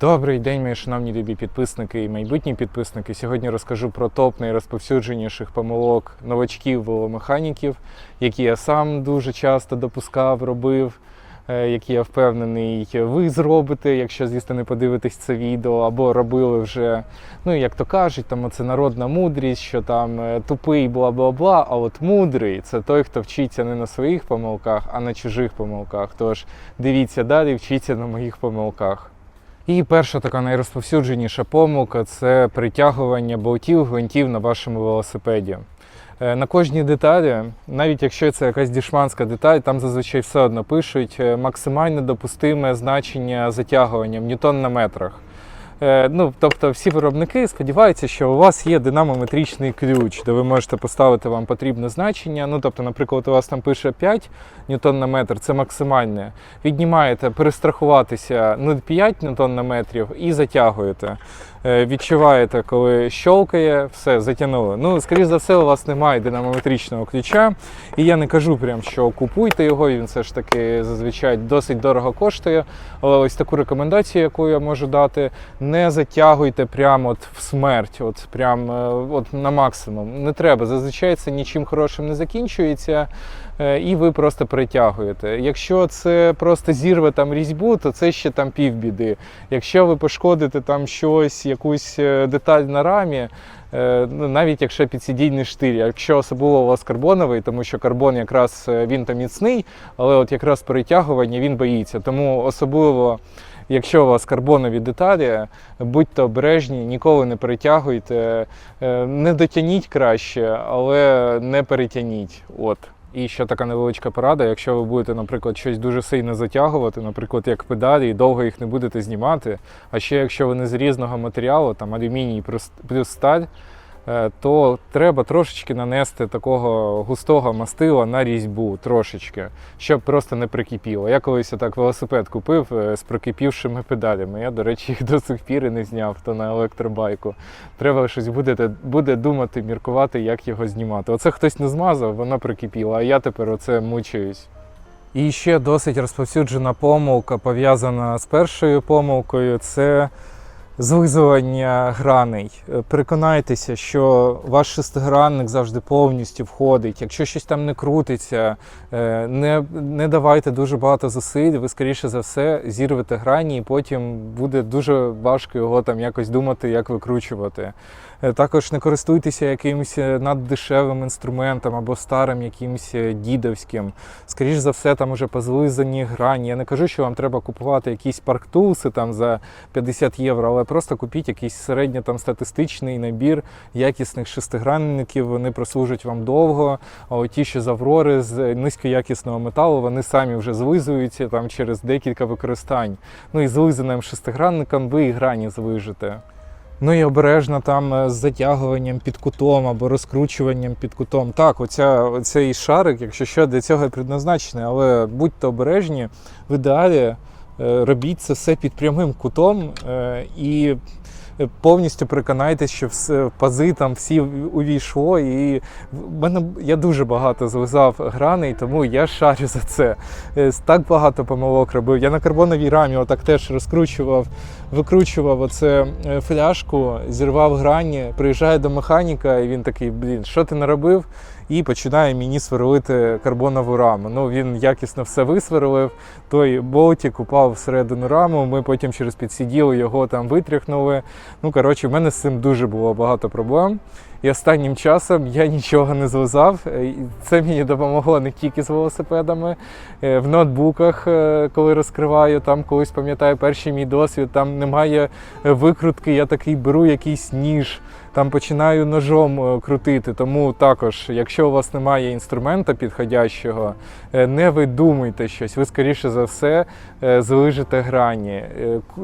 Добрий день, мої шановні любі підписники і майбутні підписники. Сьогодні розкажу про топ найрозповсюдженіших помилок новачків веломеханіків, які я сам дуже часто допускав, робив, е, які я впевнений, ви зробите, якщо, звісно, не подивитесь це відео, або робили вже. Ну, як то кажуть, там це народна мудрість, що там е, тупий, бла бла бла. А от мудрий це той, хто вчиться не на своїх помилках, а на чужих помилках. Тож дивіться далі, вчіться на моїх помилках. І перша така найрозповсюдженіша помилка це притягування болтів, гвинтів на вашому велосипеді. Е, На кожній деталі, навіть якщо це якась дішманська деталь, там зазвичай все одно пишуть е, максимально допустиме значення затягування в ньютон на метрах. Е, Ну, тобто всі виробники сподіваються, що у вас є динамометричний ключ, де ви можете поставити вам потрібне значення. Ну, тобто, наприклад, у вас там пише 5 ньютон на метр, це максимальне. Віднімаєте перестрахуватися 0,5 ньютон на метрів і затягуєте. Е, Відчуваєте, коли щолкає, все, затягнули. Ну, скоріш за все, у вас немає динамометричного ключа. І я не кажу прям, що купуйте його, він все ж таки зазвичай досить дорого коштує. Але ось таку рекомендацію, яку я можу дати, не затягуйте прямо от в смерть, от прям е, от на максимум. Не треба. Зазвичай це нічим хорошим не закінчується, е, і ви просто притягуєте. Якщо це просто зірве там різьбу, то це ще там півбіди. Якщо ви пошкодите там щось, якусь е, деталь на рамі. е, Ну, навіть якщо підсидійний штир, якщо особливо у вас карбоновий, тому що карбон якраз е, він там міцний, але от якраз перетягування він боїться. Тому особливо, якщо у вас карбонові деталі, будьте обережні, ніколи не перетягуйте, не дотягніть краще, але не перетягніть. От. І ще така невеличка порада, якщо ви будете, наприклад, щось дуже сильно затягувати, наприклад, як педалі, і довго їх не будете знімати. А ще якщо вони з різного матеріалу, там алюміній плюс- сталь, то треба трошечки нанести такого густого мастила на різьбу, трошечки, щоб просто не прикипіло. Я колись так велосипед купив е, з прикипівшими педалями. Я, до речі, їх до сих пір і не зняв, то на електробайку. Треба щось буде, буде думати, міркувати, як його знімати. Оце хтось не змазав, воно прикипіло, а я тепер оце мучаюсь. І ще досить розповсюджена помилка, пов'язана з першою помилкою, це злизування граней. Е, Переконайтеся, що ваш шестигранник завжди повністю входить. Якщо щось там не крутиться, е, не, не давайте дуже багато зусиль, ви скоріше за все зірвете грані, і потім буде дуже важко його там якось думати, як викручувати. Е, Також не користуйтеся якимось е, наддешевим інструментом або старим якимось е, дідовським. Скоріш за все, там уже позлизані грані. Я не кажу, що вам треба купувати якісь парктулси там за 50 євро, але просто купіть якийсь середньо там статистичний набір якісних шестигранників. Вони прослужать вам довго. А от ті, що з Аврори з низькоякісного металу, вони самі вже злизуються там через декілька використань. Ну і злизаним шестигранником ви і грані злижите. Ну і обережно там е, з затягуванням під кутом або розкручуванням під кутом. Так, оця, оцей шарик, якщо що, для цього предназначений, але будьте обережні, в ідеалі е, робіть це все під прямим кутом е, і повністю переконайтеся, що все, пази там всі увійшло. І в мене я дуже багато злизав граней, тому я шарю за це. Так багато помилок робив. Я на карбоновій рамі отак теж розкручував викручував оце е, фляжку, зірвав грані, приїжджає до механіка, і він такий, блін, що ти наробив? І починає мені сверлити карбонову раму. Ну він якісно все висверлив. Той болтик упав всередину раму. Ми потім через підсиділи його там витряхнули. Ну коротше, в мене з цим дуже було багато проблем. І останнім часом я нічого не злизав. Е, Це мені допомогло не тільки з велосипедами, Е, в ноутбуках, е, коли розкриваю, там колись пам'ятаю перший мій досвід, там немає викрутки, я такий беру якийсь ніж, там починаю ножом крутити. Тому також, якщо у вас немає інструмента підходящого, не видумуйте щось, ви скоріше за все залижите грані.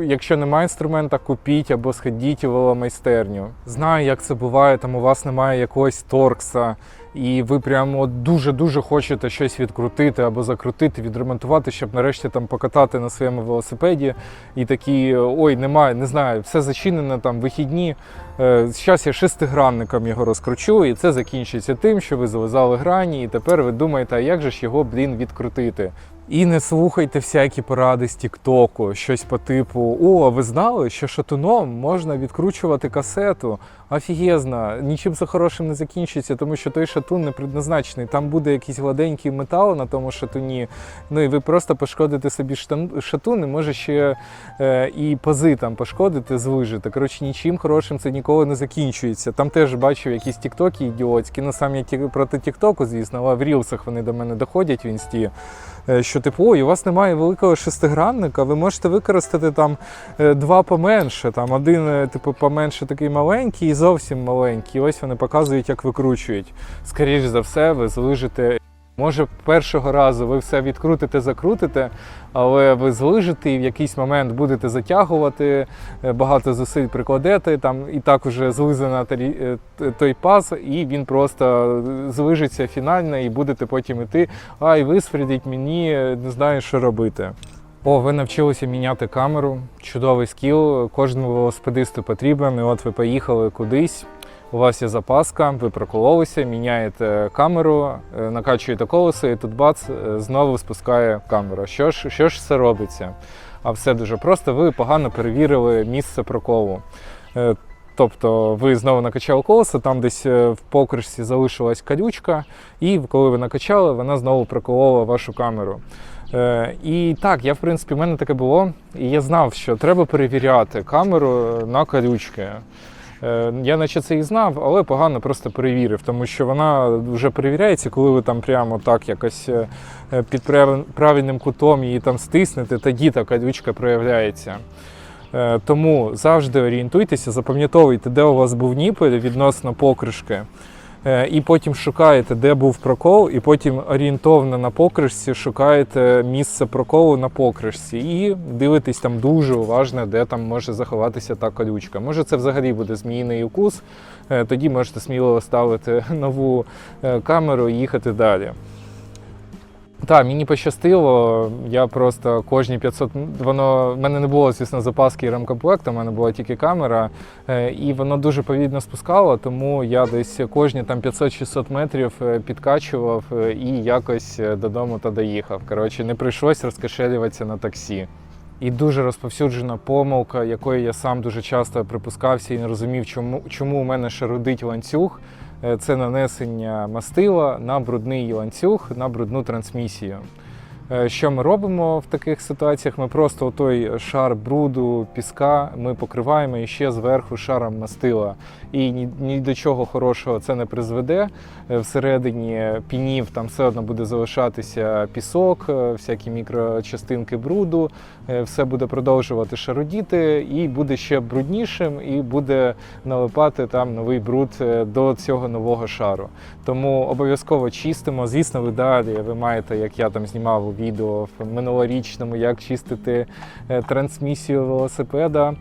Якщо немає інструмента, купіть або сходіть у веломайстерню. Знаю, як це буває, там у вас немає якогось торкса. І ви прямо дуже-дуже хочете щось відкрутити або закрутити, відремонтувати, щоб нарешті там покатати на своєму велосипеді. І такі ой, немає, не знаю, все зачинено там вихідні. Зараз я шестигранником його розкручу, і це закінчиться тим, що ви зализали грані, і тепер ви думаєте, а як же ж його, блін, відкрутити? І не слухайте всякі поради з Тіктоку, щось по типу: О, ви знали, що шатуном можна відкручувати касету? Офігезно, нічим це хорошим не закінчиться, тому що той шатун не предназначений. Там буде якийсь гладенький метал на тому шатуні. Ну і ви просто пошкодите собі шатун, і може ще е, і пази там пошкодити, злижити. Коротше, нічим хорошим це ніколи не закінчується. Там теж бачив якісь тіктоки ідіотські. Ну сам я проти Тіктоку, звісно, але в рілсах вони до мене доходять в інсті. е, Що типу, ой, у вас немає великого шестигранника, ви можете використати там е, два поменше. Там один, е, типу, поменше такий маленький зовсім маленький. І ось вони показують, як викручують. Скоріше за все, ви злижите. Може, першого разу ви все відкрутите, закрутите, але ви злижите і в якийсь момент будете затягувати, е, багато зусиль прикладете, там і так уже злизана е, той паз, і він просто злижиться фінально, і будете потім іти. Ай, висвірдіть мені, е, не знаю, що робити. О, ви навчилися міняти камеру. Чудовий скіл. Кожному велосипедисту потрібен. І от ви поїхали кудись. У вас є запаска, ви прокололися, міняєте камеру, е, накачуєте колесо, і тут бац, е, знову спускає камера. Що ж, що ж це робиться? А все дуже просто. Ви погано перевірили місце проколу. Е, Тобто ви знову накачали колесо, там десь в покришці залишилась калючка, і коли ви накачали, вона знову проколола вашу камеру. Е, І так, я в принципі, в мене таке було, і я знав, що треба перевіряти камеру на калючки. Е, Я наче це і знав, але погано просто перевірив, тому що вона вже перевіряється, коли ви там прямо так якось е, е, під правильним кутом її там стиснете, тоді та калючка проявляється. Е, Тому завжди орієнтуйтеся, запам'ятовуйте, де у вас був ніпель відносно покришки. Е, І потім шукаєте, де був прокол, і потім орієнтовно на покришці шукаєте місце проколу на покришці і дивитесь там дуже уважно, де там може заховатися та колючка. Може, це взагалі буде зміїний укус. е, Тоді можете сміливо ставити нову е, камеру і їхати далі. Так, мені пощастило. Я просто кожні 500... Воно в мене не було, звісно, запаски і ремкомплекту, в мене була тільки камера, е, і воно дуже повільно спускало, тому я десь кожні там 500-600 метрів е, підкачував е, і якось додому та доїхав. Коротше, не прийшлось розкошелюватися на таксі. І дуже розповсюджена помилка, якої я сам дуже часто припускався і не розумів, чому, чому у мене шарудить ланцюг. Е, Це нанесення мастила на брудний ланцюг, на брудну трансмісію. Е, Що ми робимо в таких ситуаціях? Ми просто той шар бруду, піска ми покриваємо і ще зверху шаром мастила. І ні, ні до чого хорошого це не призведе. Е, Всередині пінів там все одно буде залишатися пісок, е, всякі мікрочастинки бруду, все буде продовжувати шарудіти і буде ще бруднішим, і буде налипати там новий бруд до цього нового шару. Тому обов'язково чистимо. Звісно, ви далі ви маєте, як я там знімав відео в минулорічному, як чистити е, трансмісію велосипеда.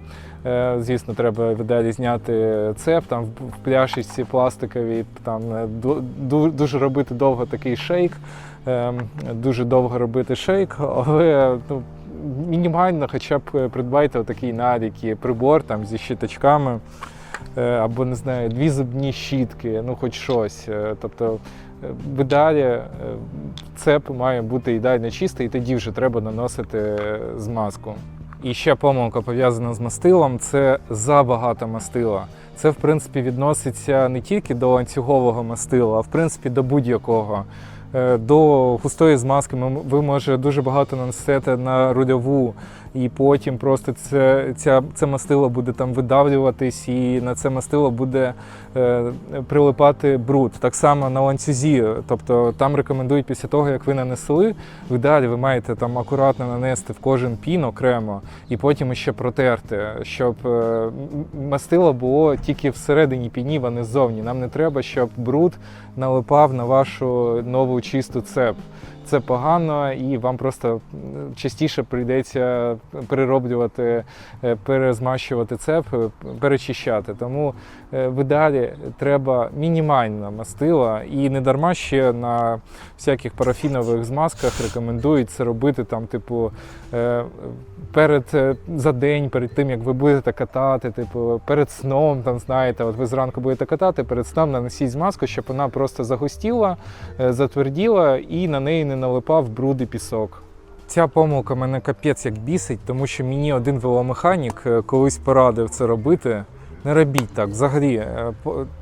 Е, Звісно, треба в ідеалі зняти цеп там в пляшечці пластиковій, там е, ду- ду- дуже робити довго такий шейк, ем, дуже довго робити шейк, але ну, мінімально хоча б придбайте отакий навіки прибор там зі щіточками. е, Або не знаю, дві зубні щітки, ну хоч щось. Тобто в ідеалі е, цеп має бути ідеально чистий, і тоді вже треба наносити е, змазку. І ще помилка пов'язана з мастилом це забагато мастила. Це, в принципі, відноситься не тільки до ланцюгового мастила, а в принципі до будь-якого. Е, До густої змазки ви може дуже багато нанесете на рульову, і потім просто це, ця, це мастило буде там видавлюватись, і на це мастило буде е, прилипати бруд. Так само на ланцюзі. Тобто там рекомендують після того, як ви нанесли, в ідеалі ви маєте там акуратно нанести в кожен пін окремо і потім ще протерти, щоб е, мастило було тільки всередині пінів, а не ззовні. Нам не треба, щоб бруд налипав на вашу нову чисту цеп. Це погано, і вам просто частіше прийдеться перероблювати, е, перезмащувати цеп, е, перечищати. Тому е, в ідеалі треба мінімально мастила, і не дарма ще на всяких парафінових змазках рекомендують це робити там, типу, перед за день, перед тим як ви будете катати, типу, перед сном, там знаєте, от ви зранку будете катати, перед сном нанесіть змазку, щоб вона просто загустіла, затверділа і на неї не налипав бруд і пісок. Ця помилка мене капець як бісить, тому що мені один веломеханік е, колись порадив це робити. Не робіть так. Взагалі, е,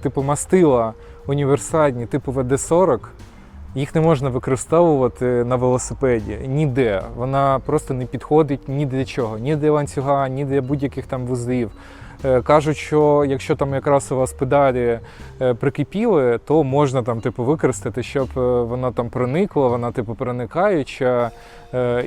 типу мастила універсальні, типу ВД-40, їх не можна використовувати на велосипеді ніде. Вона просто не підходить ні для чого, ні для ланцюга, ні для будь-яких там вузлів. Е, Кажуть, що якщо там якраз у вас педалі е, прикипіли, то можна там типу використати, щоб е, вона там проникла, вона типу проникаюча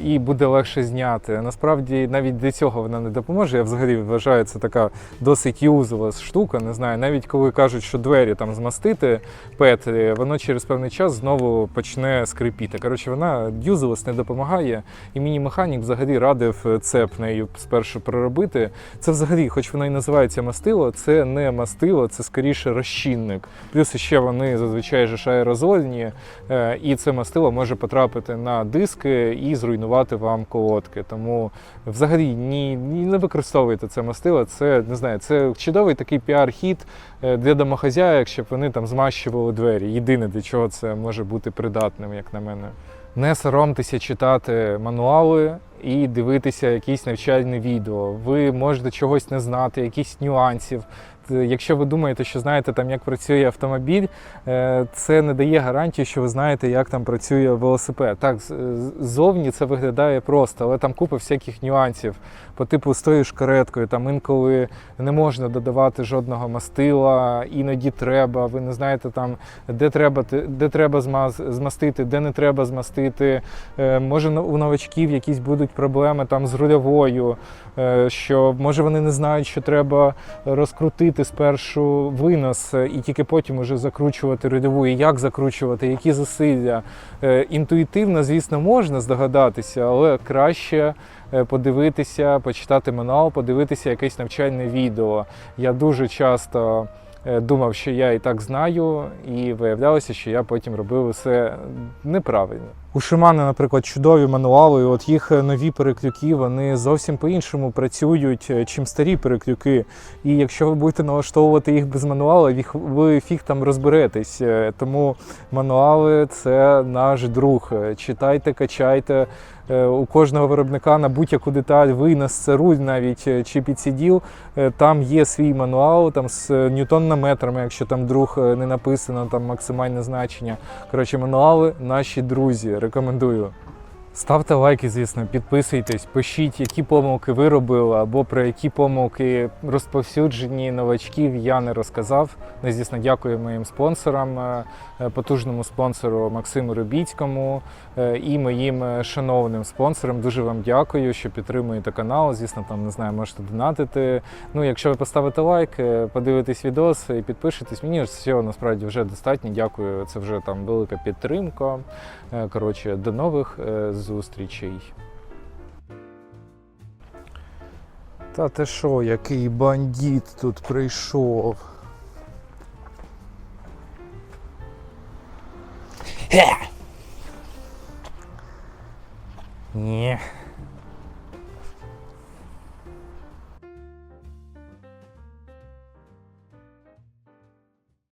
і буде легше зняти. Насправді навіть для цього вона не допоможе. Я взагалі вважаю, це така досить юзлес штука. Не знаю, навіть коли кажуть, що двері там змастити петлі, воно через певний час знову почне скрипіти. Коротше, вона юзлес не допомагає. І мені механік взагалі радив цеп нею спершу проробити. Це взагалі, хоч воно і називається мастило, це не мастило, це скоріше розчинник. Плюс ще вони зазвичай ж аерозольні, е, і це мастило може потрапити на диски і зруйнувати вам колодки. Тому взагалі ні, ні не використовуйте це мастило. Це не знаю, це чудовий такий піар-хід е, для домохозяїк, щоб вони там змащували двері. Єдине для чого це може бути придатним, як на мене. Не соромтеся читати мануали і дивитися якісь навчальні відео. Ви можете чогось не знати, якісь нюансів. Т- Якщо ви думаєте, що знаєте там, як працює автомобіль, е, це не дає гарантії, що ви знаєте, як там працює велосипед. Так, ззовні це виглядає просто, але там купа всяких нюансів. По типу з тою шкареткою, там інколи не можна додавати жодного мастила, іноді треба. Ви не знаєте там, де треба, де треба змастити, де не треба змастити. Е, Може у новачків якісь будуть проблеми там з рульовою, е, що може вони не знають, що треба розкрутити спершу винос е, і тільки потім уже закручувати рульову. І як закручувати, які зусилля. Е, Інтуїтивно, звісно, можна здогадатися, але краще е, подивитися, почитати мануал, подивитися якесь навчальне відео. Я дуже часто думав, що я і так знаю, і виявлялося, що я потім робив усе неправильно. У Шимана, наприклад, чудові мануали. і От їх нові переклюки вони зовсім по-іншому працюють, е, чим старі переклюки. І якщо ви будете налаштовувати їх без мануалу, ви фіг там розберетесь. Е, Тому мануали це наш друг. Е, Читайте, качайте. У кожного виробника на будь-яку деталь винос, це руль навіть чи підсиділ. Е, Там є свій мануал, там з ньютон-метрами, якщо там друг не написано, там максимальне значення. Коротше, мануали наші друзі. Рекомендую. Ставте лайки, звісно, підписуйтесь, пишіть, які помилки ви робили, або про які помилки розповсюджені новачків я не розказав. Ну, звісно, дякую моїм спонсорам, е, е, потужному спонсору Максиму Рибіцькому е, і моїм шановним спонсорам. Дуже вам дякую, що підтримуєте канал. Звісно, там не знаю, можете донатити. Ну, якщо ви поставите лайк, подивитесь відос і підпишетесь, мені ж цього насправді вже достатньо. Дякую. Це вже там велика підтримка. Коротше, до нових зустрічей. Та ти що, який бандит тут прийшов? Ні.